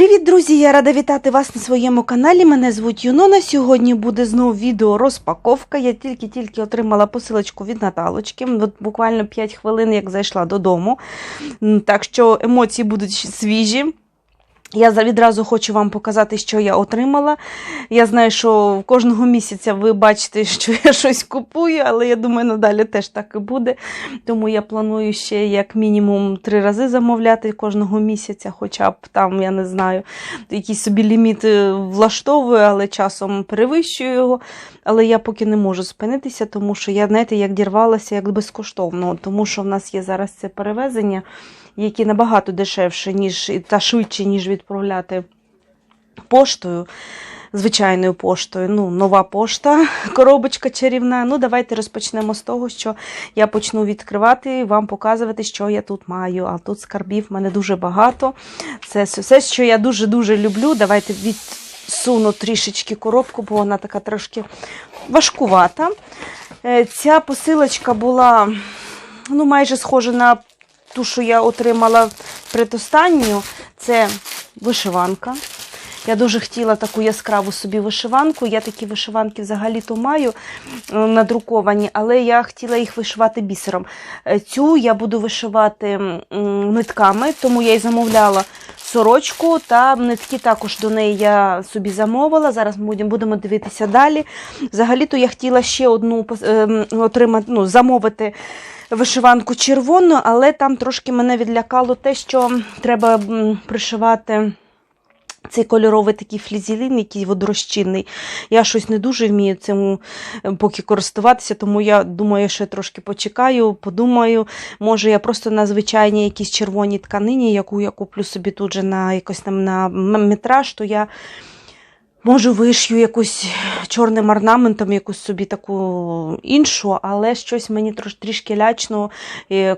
Привіт, друзі! Я рада вітати вас на своєму каналі. Мене звуть Юнона. Сьогодні буде знову відео розпаковка. Я тільки-тільки отримала посилочку від Наталочки. От буквально 5 хвилин, як зайшла додому. Так що емоції будуть свіжі. Я відразу хочу вам показати, що я отримала. Я знаю, що кожного місяця ви бачите, що я щось купую, але я думаю, надалі теж так і буде. Тому я планую ще як мінімум три рази замовляти кожного місяця, хоча б там, я не знаю, якийсь собі ліміт е, влаштовую, але часом перевищую його. Але я поки не можу спинитися, тому що я, знаєте, як дірвалася, як безкоштовно, тому що в нас є зараз це перевезення, які набагато дешевше, ніж та швидше, ніж відправляти поштою. Звичайною поштою, ну, нова пошта, коробочка чарівна. Ну, давайте розпочнемо з того, що я почну відкривати і вам показувати, що я тут маю. А тут скарбів в мене дуже багато. Це все, що я дуже-дуже люблю. Давайте відсуну трішечки коробку, бо вона така трошки важкувата. Е, Ця посилочка була ну, майже схожа на ту, що я отримала предостанню. Це вишиванка. Я дуже хотіла таку яскраву собі вишиванку. Я такі вишиванки взагалі-то маю е, надруковані, але я хотіла їх вишивати бісером. Е, Цю я буду вишивати нитками, тому я й замовляла сорочку та нитки також до неї я собі замовила. Зараз будемо- дивитися далі. Взагалі-то я хотіла ще одну ем, отримати, ну, замовити вишиванку червону, але там трошки мене відлякало те, що треба пришивати. Цей кольоровий такий флізелін, який водорозчинний. Я щось не дуже вмію цим е, поки користуватися, тому я думаю, що я трошки почекаю, подумаю. Може, я просто на звичайній якійсь червоній тканині, яку я куплю собі тут же на якось там на метраж, то я Можу, вишью якусь чорним орнаментом, якусь собі таку іншу, але щось мені трош, трішки лячно,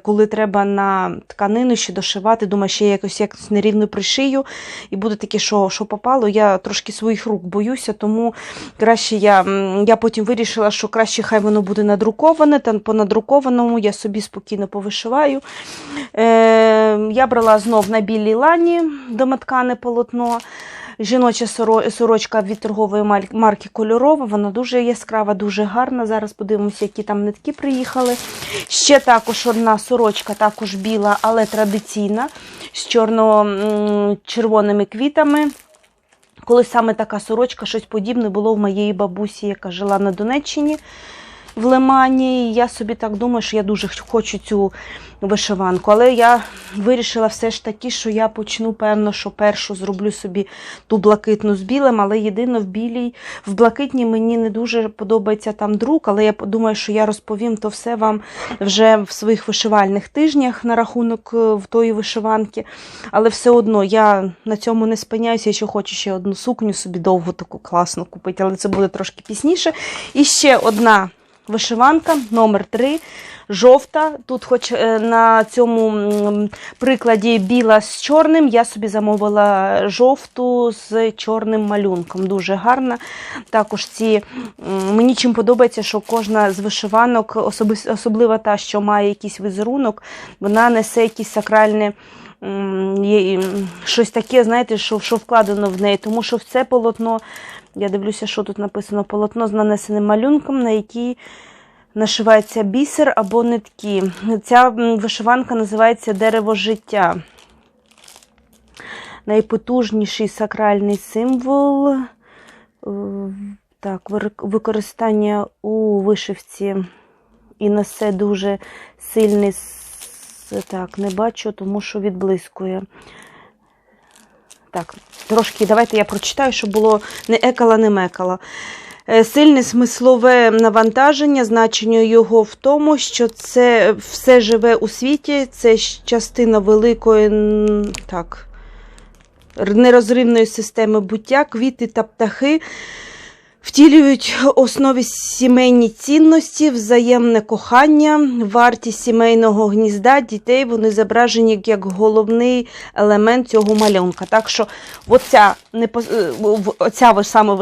коли треба на тканину ще дошивати. Думаю, ще якось якось нерівно пришию, і буде таке, що, що попало. Я трошки своїх рук боюся, тому краще я, я потім вирішила, що краще хай воно буде надруковане, та по надрукованому я собі спокійно повишиваю. Е, я брала знов на білій лані домоткане полотно. Жіноча сорочка від торгової марки кольорова, вона дуже яскрава, дуже гарна. Зараз подивимося, які там нитки приїхали. Ще також одна сорочка, також біла, але традиційна, з чорно-червоними квітами. Коли саме така сорочка, щось подібне було в моєї бабусі, яка жила на Донеччині в Лимані. Я собі так думаю, що я дуже хочу цю вишиванку. Але я вирішила все ж таки, що я почну, певно, що першу зроблю собі ту блакитну з білим, але єдино в білій, в блакитній мені не дуже подобається там друк, але я думаю, що я розповім то все вам вже в своїх вишивальних тижнях на рахунок е, в тої вишиванки. Але все одно я на цьому не спиняюся, я ще хочу ще одну сукню собі довгу таку класну купити, але це буде трошки пізніше. І ще одна вишиванка, номер 3, жовта. Тут, хоч е, на цьому прикладі біла з чорним, я собі замовила жовту з чорним малюнком. Дуже гарна. Також ці мені чим подобається, що кожна з вишиванок, особливо та, що має якийсь візерунок, вона несе якісь сакральне. є, Щось таке, знаєте, що, що вкладено в неї, тому що це полотно, я дивлюся, що тут написано: полотно з нанесеним малюнком, на якій нашивається бісер або нитки. Ця вишиванка називається Дерево життя. Найпотужніший сакральний символ. Е, Так, використання у вишивці і несе дуже сильний. Так, не бачу, тому що відблискує. Так, трошки давайте я прочитаю, щоб було не екала, не мекала. Е, Сильне смислове навантаження, значення його в тому, що це все живе у світі, це частина великої так, нерозривної системи буття, квіти та птахи втілюють основі сімейні цінності, взаємне кохання, вартість сімейного гнізда, дітей, вони зображені як головний елемент цього малюнка. Так що оця, е, оця саме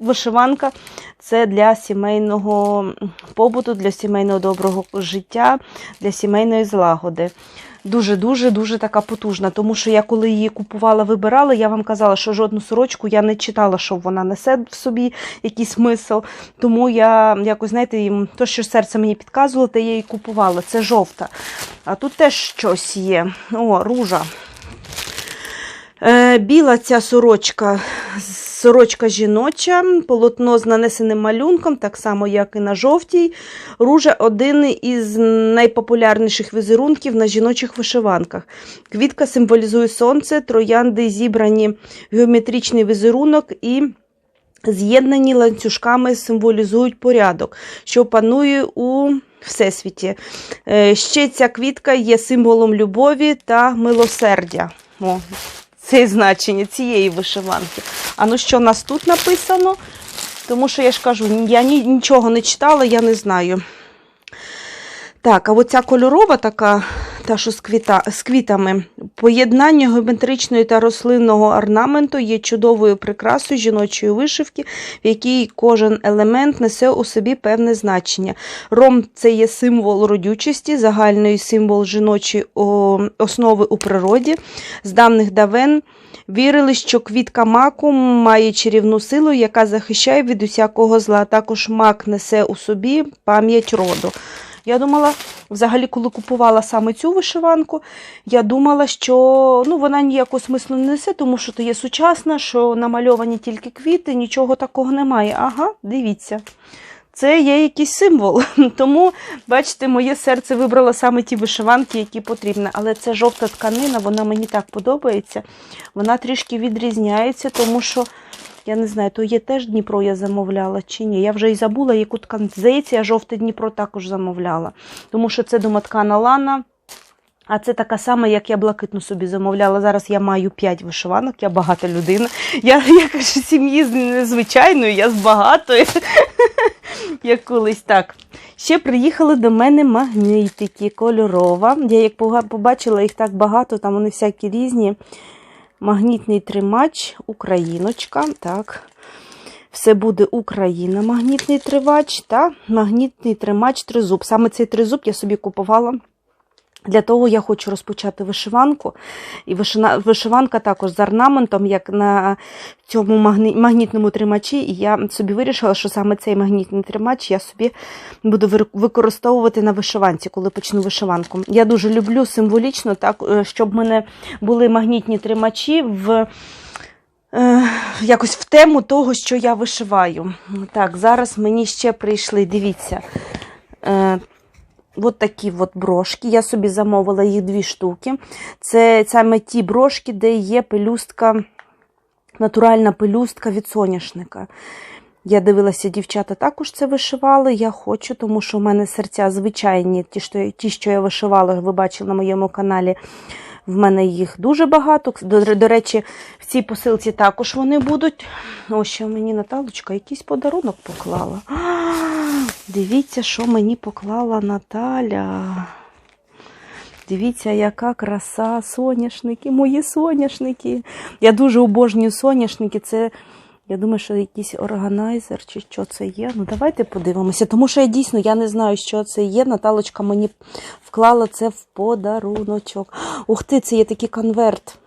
вишиванка це для сімейного побуту, для сімейного доброго життя, для сімейної злагоди. Дуже-дуже дуже така потужна. Тому що я коли її купувала, вибирала, я вам казала, що жодну сорочку я не читала, що вона несе в собі якийсь смисл. Тому я якось, знаєте, то, що серце мені підказувало, те я її купувала. Це жовта. А тут теж щось є. О, ружа. Е, біла ця сорочка, сорочка жіноча, полотно з нанесеним малюнком, так само, як і на жовтій. Ружа один із найпопулярніших візерунків на жіночих вишиванках. Квітка символізує сонце, троянди зібрані геометричний візерунок і з'єднані ланцюжками символізують порядок, що панує у всесвіті. Е, Ще ця квітка є символом любові та милосердя. О, це значення цієї вишиванки. А ну що у нас тут написано? Тому що я ж кажу, я ні- нічого не читала, я не знаю. Так, а оця кольорова така, та що з, квіта, з квітами, поєднання геометричної та рослинного орнаменту є чудовою прикрасою жіночої вишивки, в якій кожен елемент несе у собі певне значення. Ром це є символ родючості, загальний символ жіночої основи у природі. З давних давен вірили, що квітка маку має чарівну силу, яка захищає від усякого зла. Також мак несе у собі пам'ять роду. Я думала, взагалі, коли купувала саме цю вишиванку, я думала, що ну, вона ніякого смислу не несе, тому що то є сучасна, що намальовані тільки квіти, нічого такого немає. Ага, дивіться. Це є якийсь символ. Тому, бачите, моє серце вибрало саме ті вишиванки, які потрібні. Але це жовта тканина, вона мені так подобається. Вона трішки відрізняється, тому що, я не знаю, то є теж Дніпро я замовляла чи ні. Я вже і забула, яку тканину. Здається, я жовте Дніпро також замовляла. Тому що це домоткана лана. А це така сама, як я блакитну собі замовляла. Зараз я маю 5 вишиванок, я багата людина. Я, я кажу, сім'ї з незвичайної, я з багатої. Як колись так. Ще приїхали до мене магнітики кольорова. Я як побачила їх так багато, там вони всякі різні. Магнітний тримач, Україночка. Так. Все буде Україна, магнітний тривач та магнітний тримач тризуб. Саме цей тризуб я собі купувала. Для того я хочу розпочати вишиванку. І вишиванка також з орнаментом, як на цьому магні- магнітному тримачі. І я собі вирішила, що саме цей магнітний тримач я собі буду використовувати на вишиванці, коли почну вишиванку. Я дуже люблю символічно, так, е, щоб в мене були магнітні тримачі в. е, Якось в тему того, що я вишиваю. Так, зараз мені ще прийшли, дивіться, е, От такі от брошки. Я собі замовила їх дві штуки. Це саме ті брошки, де є пелюстка, натуральна пелюстка від соняшника. Я дивилася, дівчата також це вишивали. Я хочу, тому що в мене серця звичайні, ті, що, ті, що я вишивала, ви бачили на моєму каналі. В мене їх дуже багато. До, до речі, в цій посилці також вони будуть. Ось що мені Наталочка якийсь подарунок поклала. А, Дивіться, що мені поклала Наталя. Дивіться, яка краса, соняшники, мої соняшники. Я дуже обожнюю соняшники. Це, я думаю, що якийсь органайзер чи що це є. Ну, давайте подивимося. Тому що я дійсно я не знаю, що це є. Наталочка мені вклала це в подаруночок. Ух ти, це є такий конверт.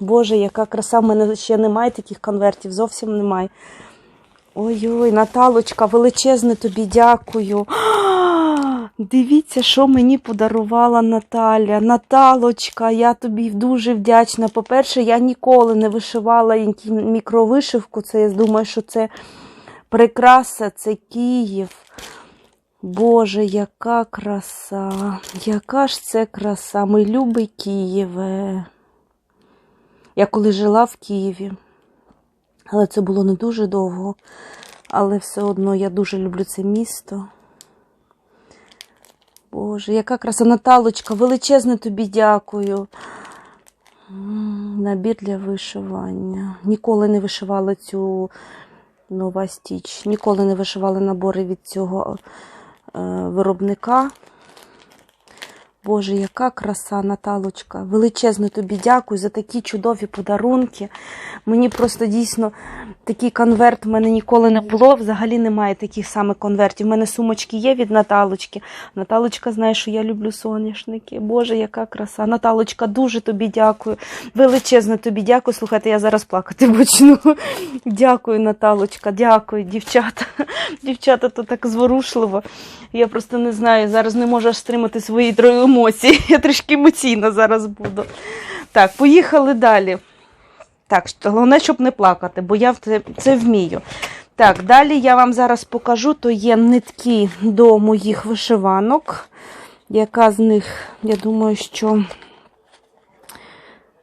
Боже, яка краса, в мене ще немає таких конвертів, зовсім немає. Ой-ой, Наталочка, величезне тобі дякую. Дивіться, що мені подарувала Наталя. Наталочка, я тобі дуже вдячна. По-перше, я ніколи не вишивала мікровишивку. Це я думаю, що це прикраса, це Київ. Боже, яка краса, яка ж це краса, мій любий Києве. Я коли жила в Києві, але це було не дуже довго. Але все одно я дуже люблю це місто. Боже, яка краса Наталочка, величезне тобі дякую. Набір для вишивання. Ніколи не вишивала цю нова стіч. Ніколи не вишивала набори від цього е, виробника. Боже, яка краса, Наталочка. Величезно тобі дякую за такі чудові подарунки. Мені просто дійсно такий конверт в мене ніколи не було. Взагалі немає таких самих конвертів. У мене сумочки є від Наталочки. Наталочка знає, що я люблю соняшники. Боже, яка краса. Наталочка, дуже тобі дякую. Величезно тобі дякую. Слухайте, я зараз плакати почну. Дякую, Наталочка, дякую, дівчата. Дівчата, то так зворушливо. Я просто не знаю, зараз не можу стримати свої тро- емоції. Я трішки емоційна зараз буду. Так, поїхали далі. Так, головне, щоб не плакати, бо я це, це вмію. Так, далі я вам зараз покажу, то є нитки до моїх вишиванок. Яка з них, я думаю, що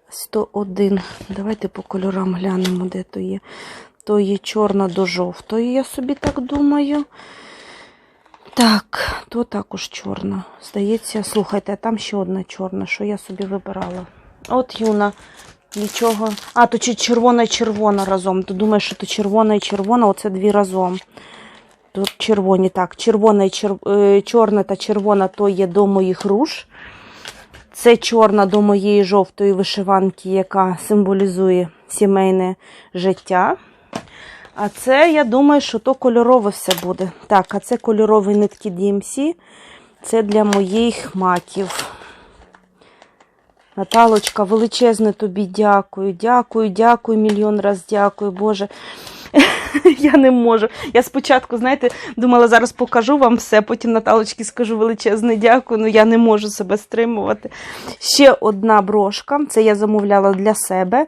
101. Давайте по кольорам глянемо, де то є. То є чорна до жовтої, я собі так думаю. Так, то також чорна. Здається, слухайте, там ще одна чорна, що я собі вибирала. От юна, нічого. А, то червона і червона разом. Ти думаєш, що то червона і червона, оце дві разом. Тут червоні, так, червона і чер... е, чорна та червона то є до моїх руш. Це чорна до моєї жовтої вишиванки, яка символізує сімейне життя. А це, я думаю, що то кольорове все буде. Так, а це кольорові нитки DMC. Це для моїх маків. Наталочка, величезне тобі дякую. Дякую, дякую, мільйон раз дякую, Боже. Я не можу. Я спочатку, знаєте, думала, зараз покажу вам все, потім Наталочці скажу величезне дякую, ну я не можу себе стримувати. Ще одна брошка, це я замовляла для себе.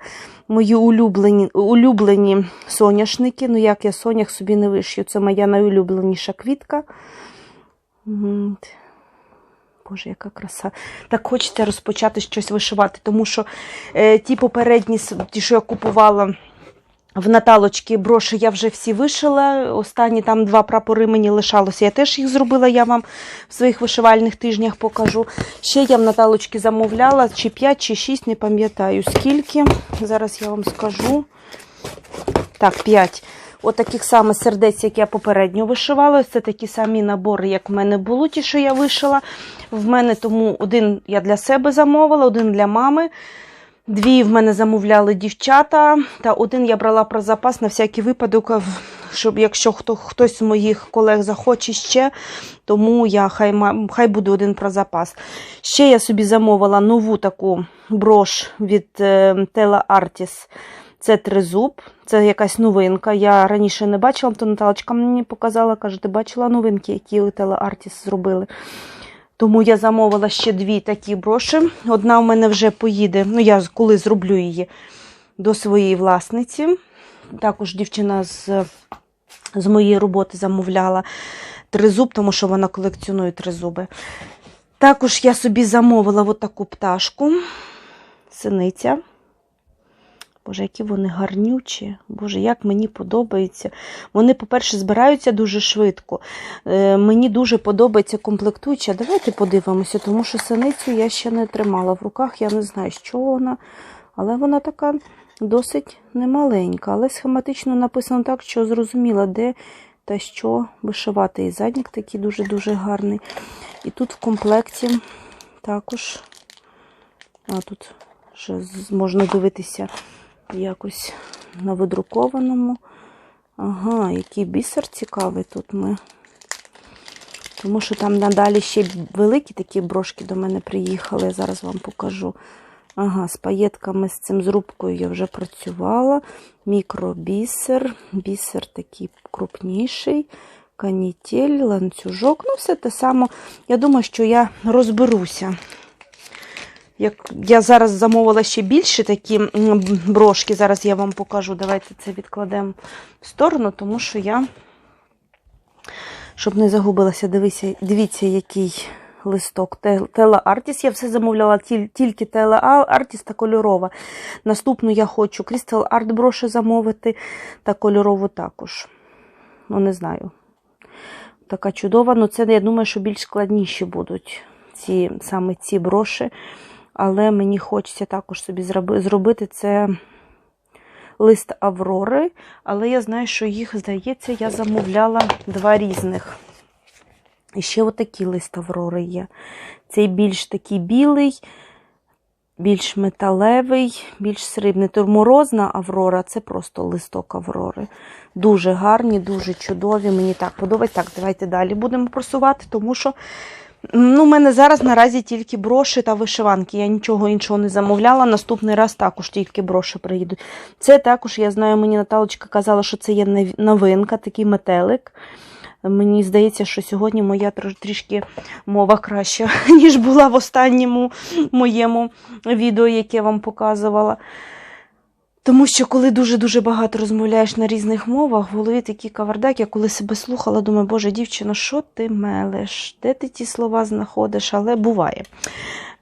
Мої улюблені, улюблені соняшники. Ну, як я сонях собі не вишью. Це моя найулюбленіша квітка. Боже, яка краса. Так хочеться розпочати щось вишивати, тому що е, ті попередні, ті, що я купувала в Наталочки броші, я вже всі вишила. Останні там два прапори мені лишалося. Я теж їх зробила, я вам в своїх вишивальних тижнях покажу. Ще я в Наталочки замовляла, чи 5, чи 6, не пам'ятаю скільки. Зараз я вам скажу. Так, 5. От таких саме сердець, як я попередньо вишивала. Це такі самі набори, як в мене було, ті, що я вишила. В мене тому один я для себе замовила, один для мами. Дві в мене замовляли дівчата, та один я брала про запас на всякий випадок, щоб якщо хто, хтось з моїх колег захоче ще, тому я хай, хай буде один про запас. Ще я собі замовила нову таку брош від е, Tela Artis. Це тризуб, це якась новинка. Я раніше не бачила, то Наталочка мені показала, каже, ти бачила новинки, які Tela Artis зробили. Тому я замовила ще дві такі броші. Одна в мене вже поїде, ну я коли зроблю її до своєї власниці. Також дівчина з, з моєї роботи замовляла тризуб, тому що вона колекціонує тризуби. Також я собі замовила отаку таку пташку, синиця. Боже, які вони гарнючі. Боже, як мені подобається. Вони, по-перше, збираються дуже швидко. Е, мені дуже подобається комплектуюча. Давайте подивимося, тому що синицю я ще не тримала в руках. Я не знаю, що вона, але вона така досить немаленька. Але схематично написано так, що зрозуміла, де та що вишивати. І заднік такий дуже-дуже гарний. І тут в комплекті також, а тут ще можна дивитися якось на видрукованому. Ага, який бісер цікавий тут ми. Тому що там надалі ще великі такі брошки до мене приїхали. Я зараз вам покажу. Ага, з паєтками, з цим зрубкою я вже працювала. Мікробісер, бісер такий крупніший, канітель, ланцюжок. Ну, все те саме. Я думаю, що я розберуся. Я зараз замовила ще більше такі брошки, зараз я вам покажу. Давайте це відкладемо в сторону, тому що я, щоб не загубилася, дивіться, дивіться, який листок. Те- Тела Артіс. Я все замовляла тіль- тільки Тела Артіс та кольорова. Наступну я хочу Art броші замовити та кольорову також. Ну, не знаю. Така чудова. Ну, це, я думаю, що більш складніші будуть ці, саме ці броші. Але мені хочеться також собі зробити це лист Аврори. Але я знаю, що їх, здається, я замовляла два різних. І ще отакий лист Аврори є. Цей більш такий білий, більш металевий, більш срібний. Турморозна Аврора це просто листок Аврори. Дуже гарні, дуже чудові. Мені так подобається. Так, давайте далі будемо просувати, тому що ну, у мене зараз наразі тільки броші та вишиванки. Я нічого іншого не замовляла. Наступний раз також тільки броші приїдуть. Це також, я знаю, мені Наталочка казала, що це є новинка, такий метелик. Мені здається, що сьогодні моя трішки мова краща, ніж була в останньому моєму відео, яке я вам показувала. Тому що коли дуже-дуже багато розмовляєш на різних мовах, в голові такий кавардак, я коли себе слухала, думаю, боже, дівчино, що ти мелеш? Де ти ті слова знаходиш? Але буває.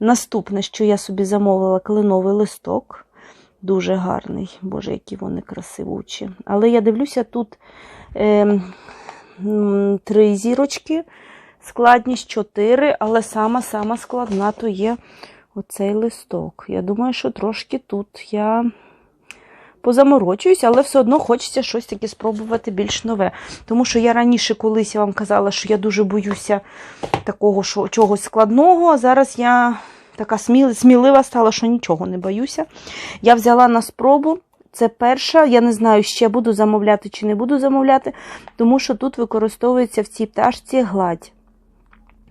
Наступне, що я собі замовила, кленовий листок. Дуже гарний. Боже, які вони красивучі. Але я дивлюся, тут е, три зірочки, складність чотири, але сама-сама складна то є оцей листок. Я думаю, що трошки тут я позаморочуюсь, але все одно хочеться щось таке спробувати більш нове. Тому що я раніше колись я вам казала, що я дуже боюся такого що, чогось складного, а зараз я така сміли, смілива стала, що нічого не боюся. Я взяла на спробу. Це перша, я не знаю, ще буду замовляти чи не буду замовляти, тому що тут використовується в цій пташці гладь.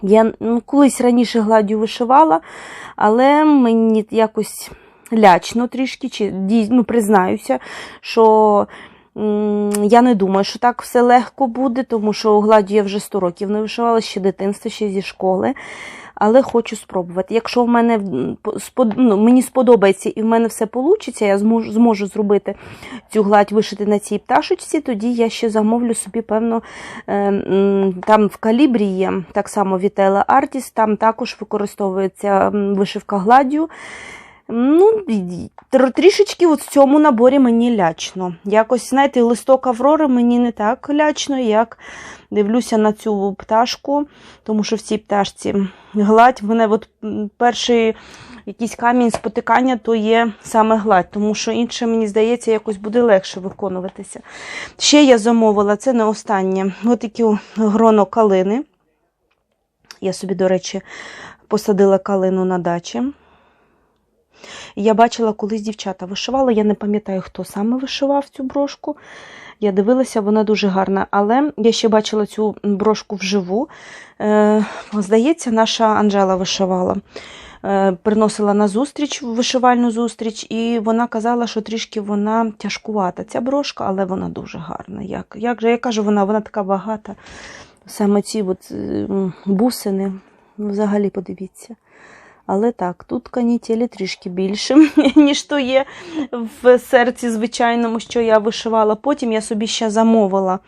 Я ну, колись раніше гладдю вишивала, але мені якось лячно трішки, чи ну, признаюся, що я не думаю, що так все легко буде, тому що гладдю я вже 100 років не вишивала, ще дитинства, ще зі школи. Але хочу спробувати. Якщо в мене ну, мені сподобається і в мене все вийде, я зможу, зможу зробити цю гладь вишити на цій пташечці, тоді я ще замовлю собі, певно, е, там в калібрі є так само Vitello Artis, там також використовується вишивка гладдю. Ну, трішечки в цьому наборі мені лячно. Якось, знаєте, листок Аврори мені не так лячно, як дивлюся на цю пташку, тому що в цій пташці гладь. В мене от перший якийсь камінь спотикання, то є саме гладь, тому що інше, мені здається, якось буде легше виконуватися. Ще я замовила, це не останнє, от такі гроно калини. Я собі, до речі, посадила калину на дачі. Я бачила, колись дівчата вишивали. Я не пам'ятаю, хто саме вишивав цю брошку. Я дивилася, вона дуже гарна. Але я ще бачила цю брошку вживу. Е, здається, наша Анжела вишивала. Е, приносила на зустріч, вишивальну зустріч, і вона казала, що трішки вона тяжкувата. Ця брошка, але вона дуже гарна. Як, як же я кажу, вона, вона така багата. Саме ці от, бусини, ну, взагалі подивіться. Але так, тут канітелі трішки більше, ніж то є в серці звичайному, що я вишивала. Потім я собі ще замовила.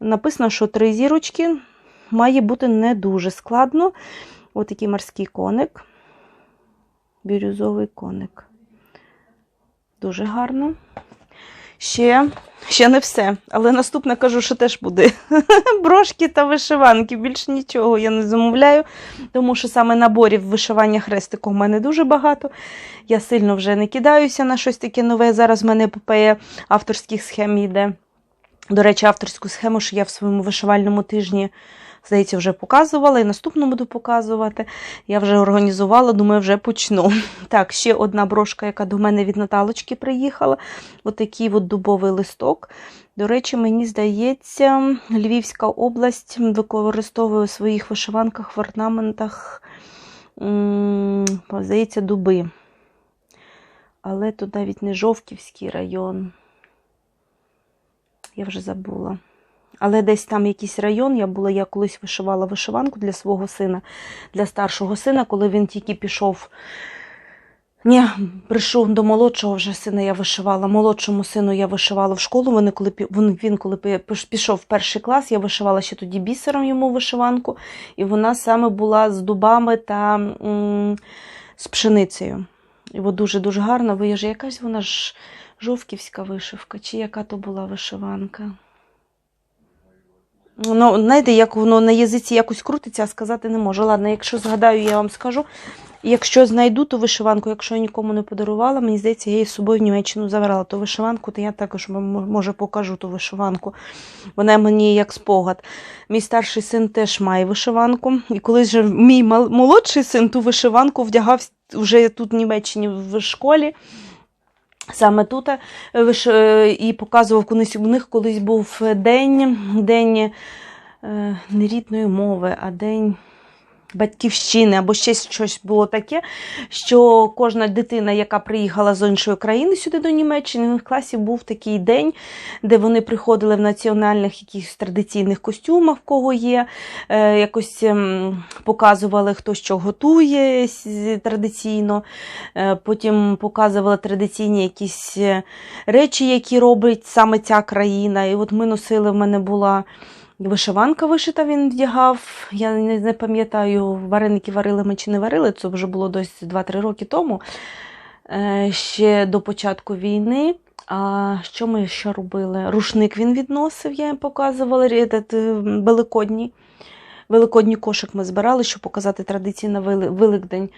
Написано, що три зірочки має бути не дуже складно. Ось такий морський коник. Бірюзовий коник. Дуже гарно. Ще, ще не все. Але наступне кажу, що теж буде. Брошки та вишиванки. Більше нічого я не замовляю, тому що саме наборів вишивання хрестиком у мене дуже багато. Я сильно вже не кидаюся на щось таке нове. Зараз в мене епопея авторських схем йде. До речі, авторську схему, що я в своєму вишивальному тижні, здається, вже показувала і наступну буду показувати. Я вже організувала, думаю, вже почну. Так, ще одна брошка, яка до мене від Наталочки приїхала. Отакий от дубовий листок. До речі, мені здається, Львівська область використовує у своїх вишиванках в орнаментах, здається, дуби. Але тут навіть не Жовківський район. Я вже забула. Але десь там якийсь район, я була, я колись вишивала вишиванку для свого сина, для старшого сина, коли він тільки пішов. Ні, прийшов до молодшого вже сина, я вишивала. Молодшому сину я вишивала в школу. Вони коли він, коли пішов в перший клас, я вишивала ще тоді бісером йому вишиванку, і вона саме була з дубами та м, з пшеницею. І от дуже-дуже гарна. Виїжджає якась вона ж жовківська вишивка, чи яка то була вишиванка. Ну, знаєте, як воно на язиці якось крутиться, а сказати не можу. Ладно, якщо згадаю, я вам скажу. Якщо знайду ту вишиванку, якщо я нікому не подарувала, мені здається, я її з собою в Німеччину забрала ту вишиванку, то я також може покажу ту вишиванку. Вона мені як спогад. Мій старший син теж має вишиванку. І колись же мій молодший син ту вишиванку вдягав вже тут в Німеччині в школі. Саме тут. Е, е, і показував колись у них колись був день, день е, не рідної мови, а день батьківщини або ще щось було таке, що кожна дитина, яка приїхала з іншої країни сюди до Німеччини, в класі був такий день, де вони приходили в національних якихось традиційних костюмах, в кого є, е, якось ем, показували, хто що готує традиційно. Е, Потім показували традиційні якісь е, речі, які робить саме ця країна. І от ми носили, в мене була вишиванка вишита, він вдягав. Я не, пам'ятаю, вареники варили ми чи не варили, це вже було десь 2-3 роки тому, е, ще до початку війни. А що ми ще робили? Рушник він відносив, я їм показувала, е, великодній. Великодній кошик ми збирали, щоб показати традиційно Вели- Великдень.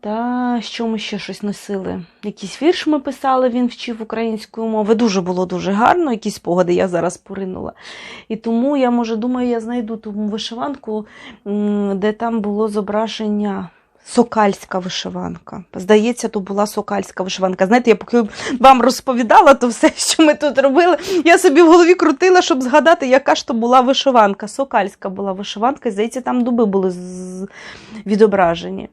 Та що ми ще щось носили? Якийсь вірш ми писали, він вчив українською мовою. Дуже було дуже гарно, якісь спогади я зараз поринула. І тому я, може, думаю, я знайду ту вишиванку, де там було зображення. Сокальська вишиванка. Здається, то була сокальська вишиванка. Знаєте, я поки вам розповідала то все, що ми тут робили, я собі в голові крутила, щоб згадати, яка ж то була вишиванка. Сокальська була вишиванка, здається, там дуби були відображені.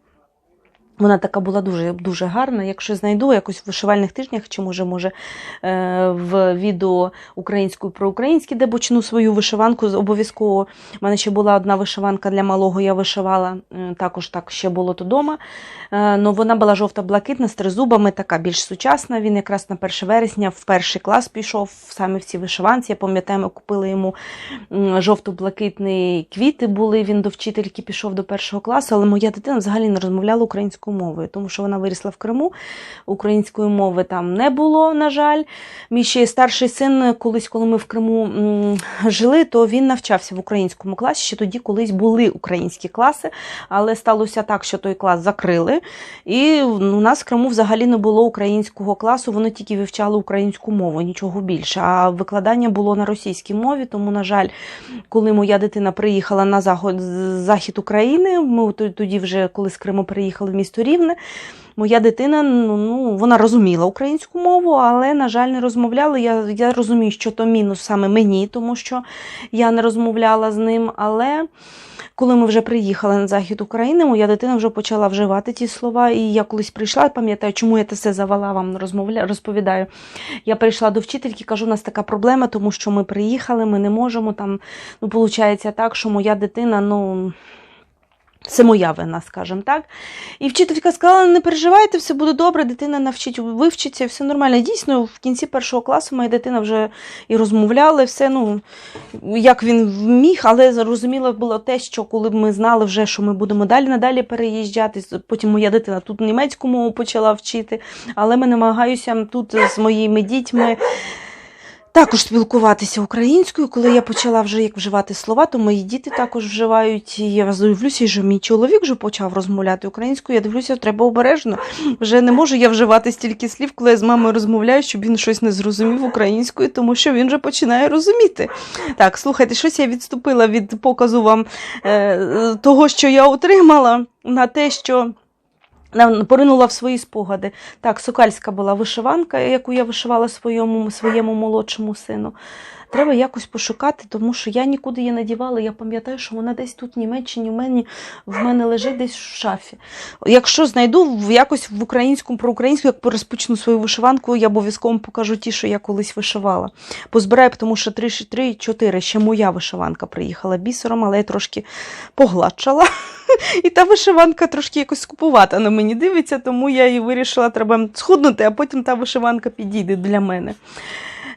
Вона така була дуже дуже гарна. Якщо знайду якось в вишивальних тижнях, чи може, може е, в відео українською про українське, де почну свою вишиванку, обов'язково. У мене ще була одна вишиванка для малого, я вишивала, е, також так ще було то дома. Е, Ну, вона була жовта-блакитна з тризубами, така більш сучасна. Він якраз на 1 вересня в перший клас пішов саме в цій вишиванці. Я пам'ятаю, ми купили йому жовто-блакитні квіти були. Він до вчительки пішов до першого класу, але моя дитина взагалі не розмовляла українською мовою, тому що вона вирісла в Криму. Української мови там не було, на жаль. Мій ще старший син, колись, коли ми в Криму жили, то він навчався в українському класі. Ще тоді колись були українські класи, але сталося так, що той клас закрили. І у нас в Криму взагалі не було українського класу, вони тільки вивчали українську мову, нічого більше. А викладання було на російській мові, тому, на жаль, коли моя дитина приїхала на захід України, ми тоді вже, коли з Криму приїхали в місто Рівне, моя дитина ну, ну, вона розуміла українську мову, але, на жаль, не розмовляла. Я, я розумію, що то мінус саме мені, тому що я не розмовляла з ним. Але коли ми вже приїхали на захід України, моя дитина вже почала вживати ті слова. І я колись прийшла, пам'ятаю, чому я це все завела вам розмовля, розповідаю. Я прийшла до вчительки, кажу, у нас така проблема, тому що ми приїхали, ми не можемо там. Ну, виходить так, що моя дитина, ну. Це моя вина, скажімо так. І вчителька сказала: не переживайте, все буде добре, дитина навчить вивчиться, все нормально. Дійсно, в кінці першого класу моя дитина вже і розмовляла, все, ну, як він вміг, але зрозуміло було те, що коли б ми знали вже, що ми будемо далі надалі переїжджати, потім моя дитина тут німецьку мову почала вчити, але ми намагаюся тут з моїми дітьми. Також спілкуватися українською, коли я почала вже як вживати слова, то мої діти також вживають. І я дивлюся, що мій чоловік вже почав розмовляти українською. Я дивлюся, треба обережно. Вже не можу я вживати стільки слів, коли я з мамою розмовляю, щоб він щось не зрозумів українською, тому що він вже починає розуміти. Так, слухайте, щось я відступила від показу вам е, того, що я отримала, на те, що. Поринула в свої спогади. Так, сокальська була вишиванка, яку я вишивала своєму, своєму молодшому сину. Треба якось пошукати, тому що я нікуди її не дівала. Я пам'ятаю, що вона десь тут в Німеччині в мене, в мене лежить десь в шафі. Якщо знайду якось в українському, про українську, як розпочну свою вишиванку, я обов'язково покажу ті, що я колись вишивала. Позбираю, тому що 3-4 ще моя вишиванка приїхала бісером, але я трошки погладшала. І та вишиванка трошки якось скупувата на мені дивиться, тому я і вирішила, треба схуднути, а потім та вишиванка підійде для мене.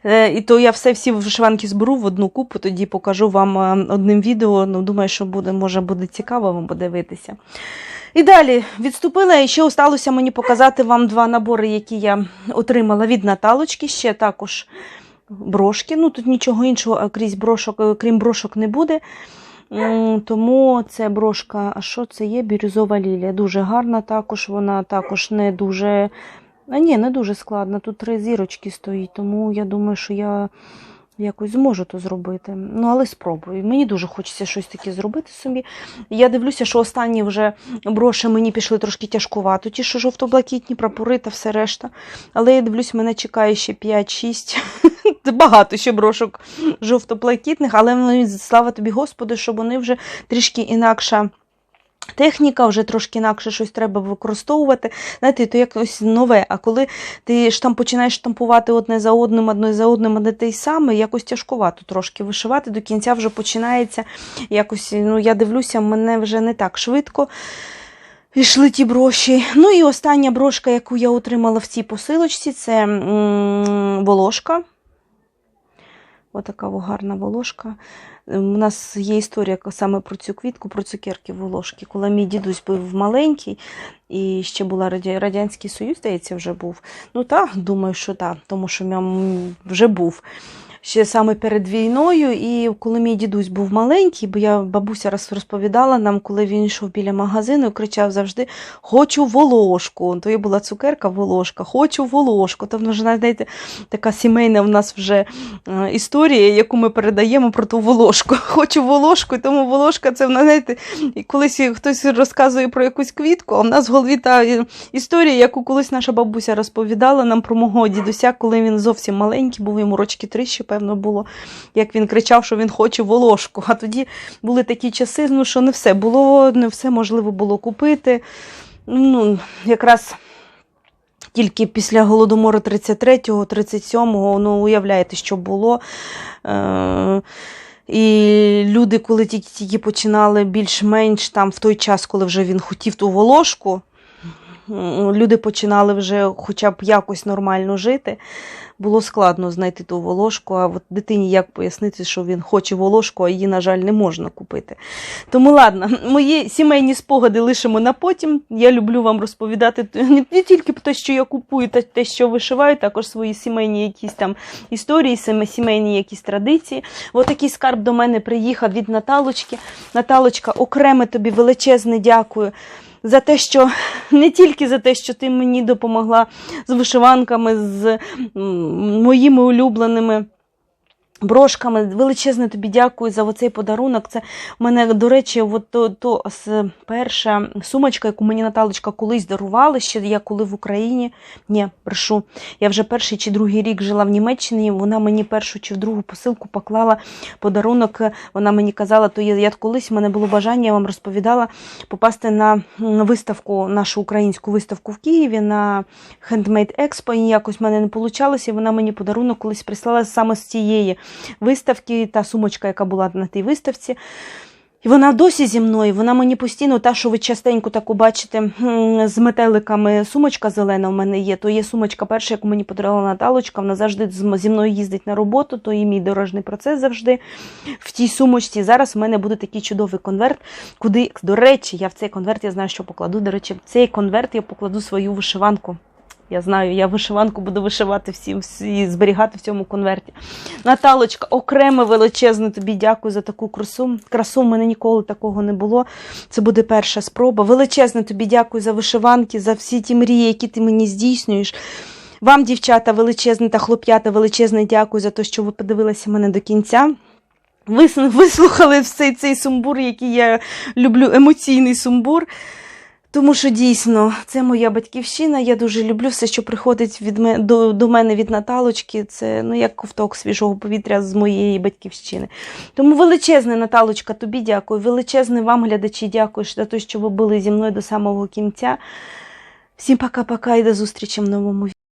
Е, І то я все всі вишиванки зберу в одну купу, тоді покажу вам е, одним відео. Ну, думаю, що буде, може буде цікаво вам подивитися. І далі відступила, і ще осталося мені показати вам два набори, які я отримала від Наталочки. Ще також брошки. Ну тут нічого іншого, крізь брошок, е, крім брошок, не буде. Тому це брошка, а що це є? Бірюзова лілія. Дуже гарна також, вона також не дуже. А ні, не дуже складно. Тут три зірочки стоїть, тому я думаю, що я якось зможу то зробити. Ну, але спробую. Мені дуже хочеться щось таке зробити собі. Я дивлюся, що останні вже броші мені пішли трошки тяжкувато. Ті, що жовто-блакитні, прапори та все решта. Але я дивлюсь, мене чекає ще 5-6. Багато ще брошок жовто-блакитних, але ну, слава тобі, Господи, щоб вони вже трішки інакша. Техніка вже трошки інакше щось треба використовувати. Знаєте, то якось нове. А коли ти ж починаєш штампувати одне за одним, одне за одним, одне те й саме, якось тяжкувато трошки вишивати. До кінця вже починається якось. Ну, я дивлюся, мене вже не так швидко. Пішли ті броші. Ну і остання брошка, яку я отримала в цій посилочці, це волошка. Отака гарна волошка. У нас є історія саме про цю квітку, про цукерки волошки. Коли мій дідусь був маленький, і ще була Радянський Союз, здається, вже був. Ну так, думаю, що так, тому що вже був. Ще саме перед війною, і коли мій дідусь був маленький, бо я бабуся раз розповідала нам, коли він йшов біля магазину і кричав завжди Хочу волошку. То є була цукерка волошка, хочу волошку. Тобто, вже, знаєте, така сімейна в нас вже е, історія, яку ми передаємо про ту волошку. Хочу волошку, тому волошка це, знаєте, колись хтось розказує про якусь квітку, а в нас в голові та історія, яку колись наша бабуся розповідала нам про мого дідуся, коли він зовсім маленький, був йому рочки три ще, певно, було, як він кричав, що він хоче волошку. А тоді були такі часи, ну, що не все було, не все можливо було купити. Ну, якраз тільки після Голодомору 33-го, 37-го, ну, уявляєте, що було. Е- і люди, коли тільки, починали більш-менш там в той час, коли вже він хотів ту волошку, люди починали вже хоча б якось нормально жити. Було складно знайти ту волошку, а от дитині як пояснити, що він хоче волошку, а її, на жаль, не можна купити. Тому ладно, мої сімейні спогади лишимо на потім. Я люблю вам розповідати не, тільки про те, що я купую, та те, що вишиваю, також свої сімейні якісь там історії, сімейні якісь традиції. От такий скарб до мене приїхав від Наталочки. Наталочка, окреме тобі величезне дякую. За те, що не тільки за те, що ти мені допомогла з вишиванками, з моїми улюбленими брошками. Величезне тобі дякую за оцей подарунок. Це в мене, до речі, от то, то перша сумочка, яку мені Наталочка колись дарувала, ще я коли в Україні. Ні, прошу. Я вже перший чи другий рік жила в Німеччині. Вона мені першу чи в другу посилку поклала подарунок. Вона мені казала, то я, я колись в мене було бажання, я вам розповідала, попасти на виставку, нашу українську виставку в Києві на Handmade Expo, і якось в мене не вийшло, і вона мені подарунок колись прислала саме з цієї виставки, та сумочка, яка була на тій виставці. І вона досі зі мною, вона мені постійно, та, що ви частенько таку бачите, з метеликами сумочка зелена в мене є, то є сумочка перша, яку мені подарувала Наталочка, вона завжди зі мною їздить на роботу, то і мій дорожній процес завжди в тій сумочці. Зараз в мене буде такий чудовий конверт, куди, до речі, я в цей конверт я знаю, що покладу. До речі, в цей конверт я покладу свою вишиванку. Я знаю, я вишиванку буду вишивати всі, всі зберігати в цьому конверті. Наталочка, окреме величезне тобі дякую за таку красу. Красу в мене ніколи такого не було. Це буде перша спроба. Величезне тобі дякую за вишиванки, за всі ті мрії, які ти мені здійснюєш. Вам, дівчата, величезне та хлоп'ята, величезне дякую за те, що ви подивилися мене до кінця. Вис- Вислухали цей, цей сумбур, який я люблю, емоційний сумбур. Тому що дійсно це моя батьківщина. Я дуже люблю все, що приходить від мене до, до мене від Наталочки. Це ну як ковток свіжого повітря з моєї батьківщини. Тому величезне Наталочка, тобі дякую. Величезне вам, глядачі, дякую за те, що ви були зі мною до самого кінця. Всім пока-пока і до зустрічі в новому відео.